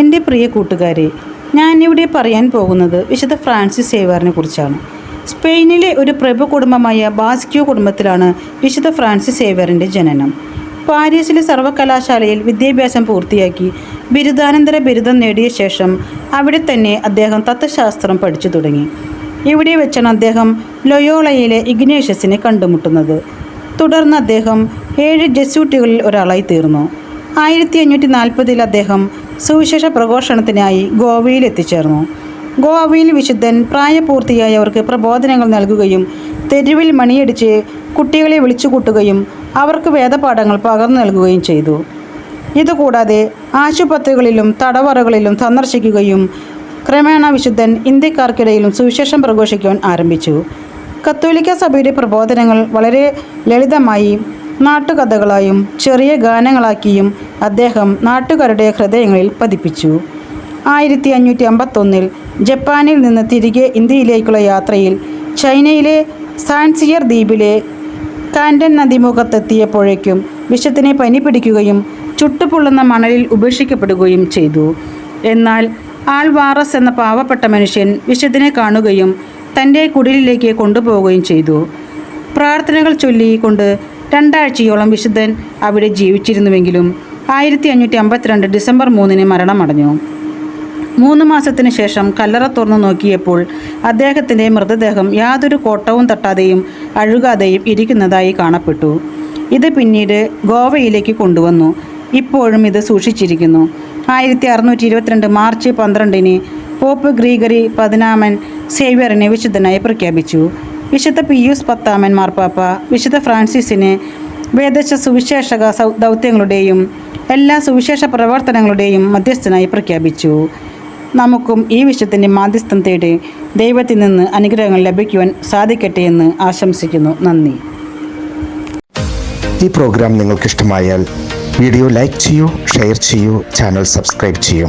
എന്റെ പ്രിയ കൂട്ടുകാരെ ഞാനിവിടെ പറയാൻ പോകുന്നത് വിശുദ്ധ ഫ്രാൻസിസ് സേവാറിനെ കുറിച്ചാണ്. സ്പെയിനിലെ ഒരു പ്രഭു കുടുംബമായ ബാസ്ക്യോ കുടുംബത്തിലാണ് വിശുദ്ധ ഫ്രാൻസിസ് സേവറിന്റെ ജനനം. പാരീസിലെ സർവകലാശാലയിൽ വിദ്യാഭ്യാസം പൂർത്തിയാക്കി ബിരുദാനന്തര ബിരുദം നേടിയ ശേഷം അവിടെ തന്നെ അദ്ദേഹം തത്വശാസ്ത്രം പഠിച്ചു തുടങ്ങി. ഇവിടെ വെച്ചാണ് അദ്ദേഹം ലൊയോളയിലെ ഇഗ്നേഷ്യസിനെ കണ്ടുമുട്ടുന്നത്. തുടർന്ന് അദ്ദേഹം ഏഴ് ജസ്യൂട്ടുകളിൽ ഒരാളായി തീർന്നു. ആയിരത്തി അഞ്ഞൂറ്റി നാൽപ്പതിൽ അദ്ദേഹം സുവിശേഷ പ്രഘോഷണത്തിനായി ഗോവയിൽ എത്തിച്ചേർന്നു. ഗോവയിൽ വിശുദ്ധൻ പ്രായപൂർത്തിയായവർക്ക് പ്രബോധനങ്ങൾ നൽകുകയും തെരുവിൽ മണിയടിച്ച് കുട്ടികളെ വിളിച്ചുകൂട്ടുകയും അവർക്ക് വേദപാഠങ്ങൾ പകർന്നു നൽകുകയും ചെയ്തു. ഇതുകൂടാതെ ആശുപത്രികളിലും തടവറകളിലും സന്ദർശിക്കുകയും ക്രമേണ വിശുദ്ധൻ ഇന്ത്യക്കാർക്കിടയിലും സുവിശേഷം പ്രഘോഷിക്കുവാൻ ആരംഭിച്ചു. കത്തോലിക്ക സഭയുടെ പ്രബോധനങ്ങൾ വളരെ ലളിതമായി നാട്ടുകഥകളായും ചെറിയ ഗാനങ്ങളാക്കിയും അദ്ദേഹം നാട്ടുകാരുടെ ഹൃദയങ്ങളിൽ പതിപ്പിച്ചു. ആയിരത്തി അഞ്ഞൂറ്റി അമ്പത്തൊന്നിൽ ജപ്പാനിൽ നിന്ന് തിരികെ ഇന്ത്യയിലേക്കുള്ള യാത്രയിൽ ചൈനയിലെ സാൻസിയർ ദ്വീപിലെ കാൻഡൻ നദിമുഖത്തെത്തിയപ്പോഴേക്കും വിഷത്തിനെ പനി പിടിക്കുകയും ചുട്ടുപൊള്ളുന്ന മണലിൽ ഉപേക്ഷിക്കപ്പെടുകയും ചെയ്തു. എന്നാൽ ആൾവാറസ് എന്ന പാവപ്പെട്ട മനുഷ്യൻ വിഷത്തിനെ കാണുകയും തന്റെ കുടിലിലേക്ക് കൊണ്ടുപോവുകയും ചെയ്തു. പ്രാർത്ഥനകൾ ചൊല്ലിക്കൊണ്ട് രണ്ടാഴ്ചയോളം വിശുദ്ധൻ അവിടെ ജീവിച്ചിരുന്നുവെങ്കിലും ആയിരത്തി അഞ്ഞൂറ്റി അമ്പത്തിരണ്ട് ഡിസംബർ മൂന്നിന് മരണമടഞ്ഞു. മൂന്ന് മാസത്തിന് ശേഷം കല്ലറ തുറന്നു നോക്കിയപ്പോൾ അദ്ദേഹത്തിന്റെ മൃതദേഹം യാതൊരു കോട്ടവും തട്ടാതെയും അഴുകാതെയും ഇരിക്കുന്നതായി കാണപ്പെട്ടു. ഇത് പിന്നീട് ഗോവയിലേക്ക് കൊണ്ടുവന്നു. ഇപ്പോഴും ഇത് സൂക്ഷിച്ചിരിക്കുന്നു. ആയിരത്തി അറുന്നൂറ്റി ഇരുപത്തിരണ്ട് മാർച്ച് പന്ത്രണ്ടിന് പോപ്പ് ഗ്രീഗറി പതിനാമൻ സേവ്യറിനെ വിശുദ്ധനായി പ്രഖ്യാപിച്ചു. വിശുദ്ധ പിയൂസ് പത്താമൻ മാർപ്പാപ്പ വിശുദ്ധ ഫ്രാൻസിസിനെ വേദശ സുവിശേഷക ദൗത്യങ്ങളുടെയും എല്ലാ സുവിശേഷ പ്രവർത്തനങ്ങളുടെയും മധ്യസ്ഥനായി പ്രഖ്യാപിച്ചു. നമുക്കും ഈ വിശുദ്ധന്റെ മാധ്യസ്ഥം തേടി ദൈവത്തിൽ നിന്ന് അനുഗ്രഹങ്ങൾ ലഭിക്കുവാൻ സാധിക്കട്ടെ എന്ന് ആശംസിക്കുന്നു. നന്ദി. ഈ പ്രോഗ്രാം നിങ്ങൾക്ക് ഇഷ്ടമായാൽ വീഡിയോ ലൈക്ക് ചെയ്യൂ ഷെയർ ചെയ്യൂ ചാനൽ സബ്സ്ക്രൈബ് ചെയ്യൂ.